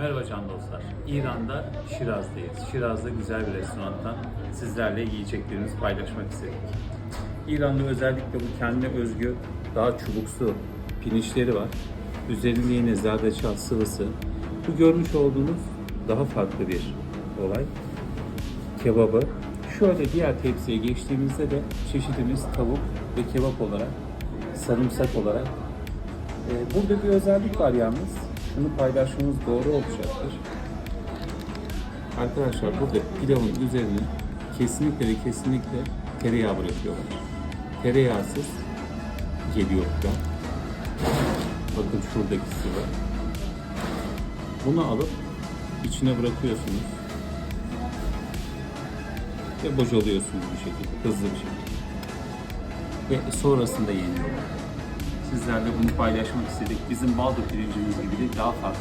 Merhaba can dostlar. İran'da Şiraz'dayız. Şiraz'da güzel bir restorandan sizlerle yiyeceklerimizi paylaşmak istedik. İran'da özellikle bu kendine özgü daha çubuksu pirinçleri var. Üzerinde yine zerdeçal sıvısı. Bu görmüş olduğunuz daha farklı bir olay. Kebabı. Şöyle diğer tepsiye geçtiğimizde de çeşidimiz tavuk ve kebap olarak, sarımsak olarak ee, Burada bir özellik var yalnız. Şunu paylaşmamız doğru olacaktır. Arkadaşlar burada pilavın üzerine kesinlikle ve kesinlikle tereyağı bırakıyorlar. Tereyağsız geliyor pilav. Bakın şuradaki sıvı. Bunu alıp içine bırakıyorsunuz. Ve bocalıyorsunuz bir şekilde, hızlı bir şekilde. Ve sonrasında yeniyorlar. Sizlerle bunu paylaşmak istedik. Bizim baldo pirincimiz gibi de daha farklı